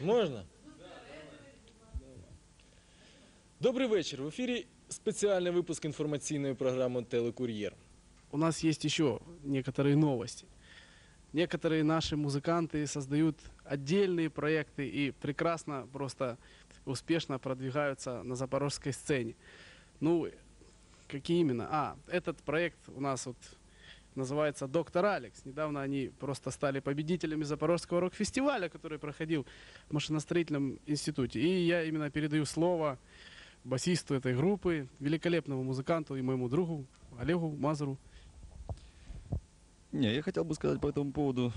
Можна? Добрий вечір. В ефірі спеціальний випуск інформаційної програми Телекур'єр. у нас есть еще некоторые новости. Некоторые наши музыканты создают отдельные проекты и прекрасно, просто успешно продвигаются на запорожской сцене. Ну, какие именно? А, этот проект у нас вот называется «Доктор Алекс». Недавно они просто стали победителями Запорожского рок-фестиваля, который проходил в машиностроительном институте. И я именно передаю слово басисту этой группы, великолепному музыканту и моему другу Олегу Мазуру. Не, я хотел бы сказать по этому поводу.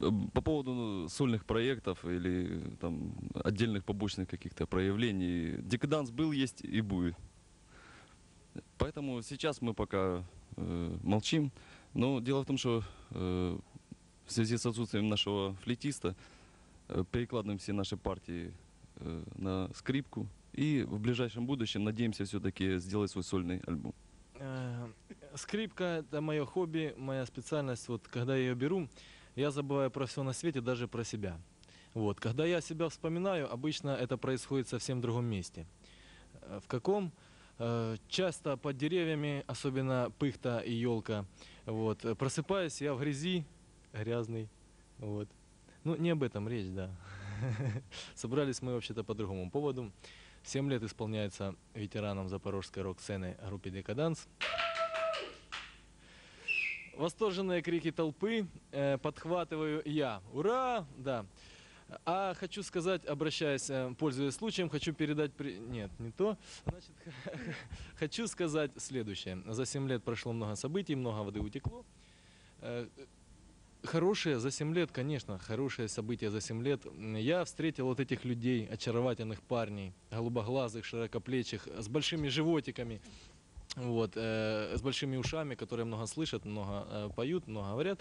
Э, По поводу сольных проектов или там отдельных побочных каких-то проявлений. Декаданс был, есть и будет. Поэтому сейчас мы пока э, молчим. Но дело в том, что э, в связи с отсутствием нашего флейтиста э, перекладываем все наши партии э, на скрипку. И в ближайшем будущем надеемся все-таки сделать свой сольный альбом. Э, Скрипка – это мое хобби, моя специальность. Вот когда я ее беру, я забываю про все на свете, даже про себя. Вот. Когда я себя вспоминаю, обычно это происходит совсем в другом месте. Э, В каком? Э, Часто под деревьями, особенно пыхта и елка. Вот. Просыпаюсь я в грязи, грязный. Вот. Ну, не об этом речь, да. Собрались мы вообще-то по другому поводу. Семь лет исполняется ветераном запорожской рок-сцены группе «Декаданс». Восторженные крики толпы э, подхватываю я. Ура! Да. А хочу сказать, обращаясь, э, пользуясь случаем, хочу передать... при- Нет, не то. Значит, хочу сказать следующее. За 7 лет прошло много событий, много воды утекло. Э, Хорошие за 7 лет, конечно, хорошие события за 7 лет. Я встретил вот этих людей, очаровательных парней, голубоглазых, широкоплечих, с большими животиками, вот, э, с большими ушами, которые много слышат, много э, поют, много говорят.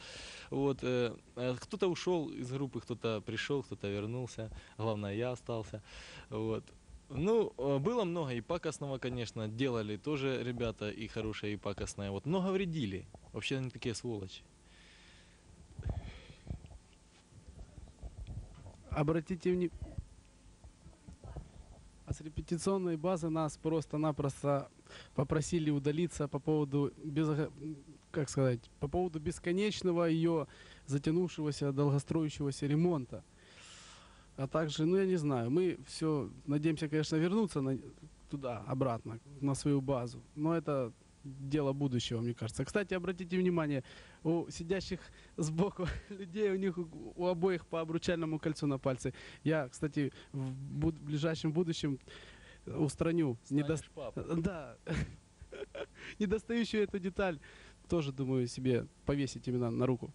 Вот, э, э, кто-то ушел из группы, кто-то пришел, кто-то вернулся. Главное, я остался. Вот. Ну, э, было много и пакостного, конечно, делали тоже ребята и хорошие, и пакостные. Вот много вредили. Вообще они такие сволочи. Обратите внимание, а с репетиционной базы нас просто-напросто попросили удалиться по поводу, безо- как сказать, по поводу бесконечного ее затянувшегося, долгостроящегося ремонта. А также, ну я не знаю, мы все надеемся, конечно, вернуться на- туда, обратно, на свою базу. Но это дело будущего, мне кажется. Кстати, обратите внимание, у сидящих сбоку людей, у них у, обоих по обручальному кольцу на пальце. Я, кстати, в буд- ближайшем будущем устраню недо- да. недостающую эту деталь. Тоже, думаю, себе повесить именно на руку.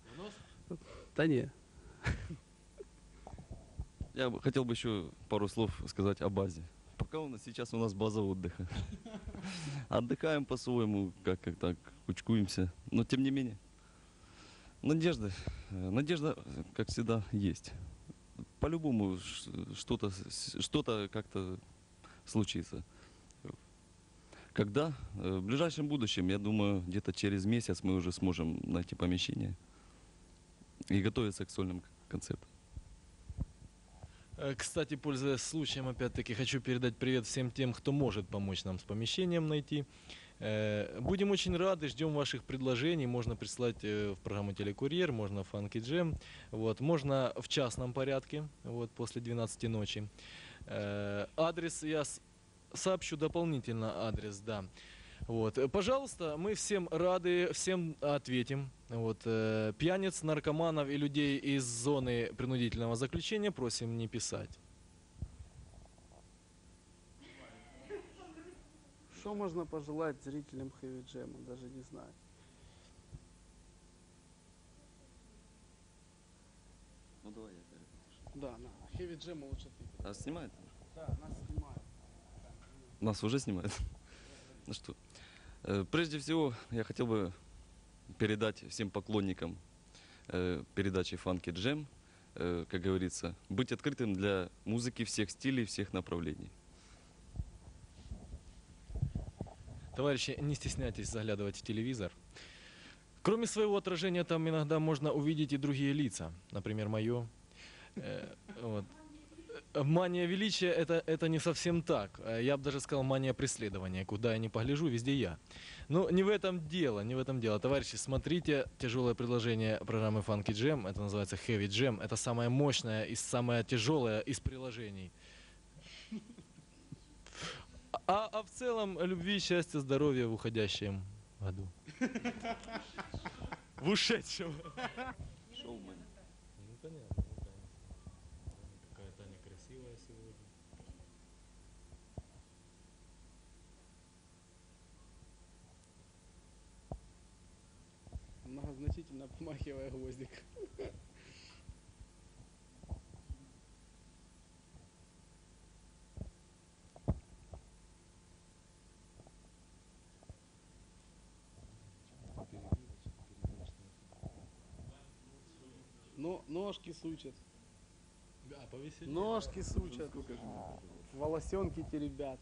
Да не. Я хотел бы еще пару слов сказать о базе. Пока у нас сейчас у нас база отдыха. Отдыхаем по-своему, как, как так, кучкуемся. Но тем не менее, надежда, э, надежда, э, как всегда, есть. По-любому что-то, что-то как-то случится. Когда? Э, В ближайшем будущем, я думаю, где-то через месяц мы уже сможем найти помещение и готовиться к сольным концертам. Э, Кстати, пользуясь случаем, опять-таки хочу передать привет всем тем, кто может помочь нам с помещением найти. Э, Будем очень рады, ждем ваших предложений. Можно прислать э, в программу Телекурьер, можно в Funky Jam, вот, можно в частном порядке, вот, после 12 ночи. Адрес я сообщу дополнительно, адрес, да. Вот. э, Пожалуйста, мы всем рады, всем ответим. Вот. э, Пьяниц, наркоманов и людей из зоны принудительного заключения просим не писать. Что можно пожелать зрителям Хэви Джема? Даже не знаю. Ну давай я Да, на Хэви Джема лучше ты. А снимает? Да, нас снимают. Нас уже снимают. Ну что, э, прежде всего я хотел бы передать всем поклонникам э, передачи Funky Jam, э, как говорится, быть открытым для музыки всех стилей, всех направлений. Товарищи, не стесняйтесь заглядывать в телевизор. Кроме своего отражения, там иногда можно увидеть и другие лица. Например, мое. Э, вот. Мания величия это, это не совсем так. Э, Я бы даже сказал мания преследования. Куда я не погляжу, везде я. Но не в этом дело, не в этом дело. Товарищи, смотрите тяжелое предложение программы Funky Jam. Это называется Heavy Jam. Это самое мощное и самое тяжелое из приложений. А, а в целом любви, счастья, здоровья в уходящем году. В ушедшем. Многозначительно помахивая гвоздик. Но ножки сучат. Да, повеселее. Ножки сучат. Волосенки те ребят.